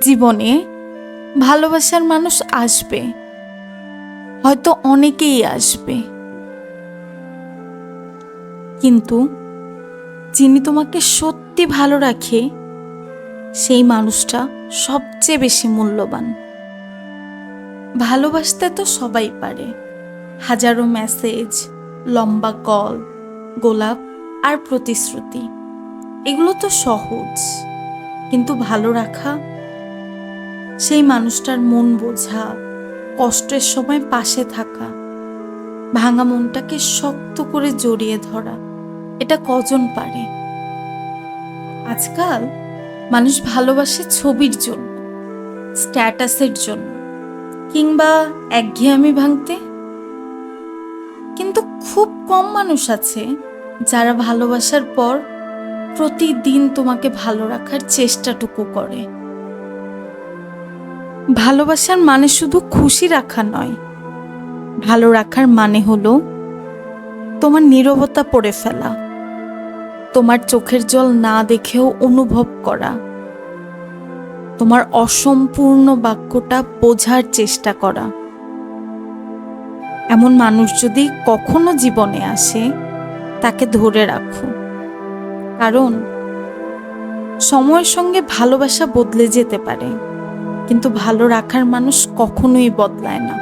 জীবনে ভালোবাসার মানুষ আসবে। হয়তো অনেকেই আসবে। কিন্তু যিনি তোমাকে সত্যি ভালো রাখে, সেই মানুষটা সবচেয়ে বেশি মূল্যবান। ভালোবাসতে তো সবাই পারে। হাজারো মেসেজ, লম্বা কল, গোলাপ আর প্রতিশ্রুতি। এগুলো তো সহজ। কিন্তু ভালো রাখা সেই মানুষটার মন বোঝা, কষ্টের সময় পাশে থাকা, ভাঙা মনটাকে শক্ত করে জড়িয়ে ধরা, এটা কজন পারে? আজকাল মানুষ ভালোবাসে ছবির জন্য, স্ট্যাটাসের জন্য, কিংবা একঘেয়েমি ভাঙতে। কিন্তু খুব কম মানুষ আছে যারা ভালোবাসার পর প্রতিদিন তোমাকে ভালো রাখার চেষ্টাটুকু করে। ভালোবাসার মানে শুধু খুশি রাখা নয়। ভালো রাখার মানে হলো তোমার নীরবতা পড়ে ফেলা, তোমার চোখের জল না দেখেও অনুভব করা, তোমার অসম্পূর্ণ বাক্যটা বোঝার চেষ্টা করা। এমন মানুষ যদি কখনো জীবনে আসে, তাকে ধরে রাখো। কারণ সময়ের সঙ্গে ভালোবাসা বদলে যেতে পারে। কিন্তু ভালো রাখার মানুষ কখনোই বদলায় না।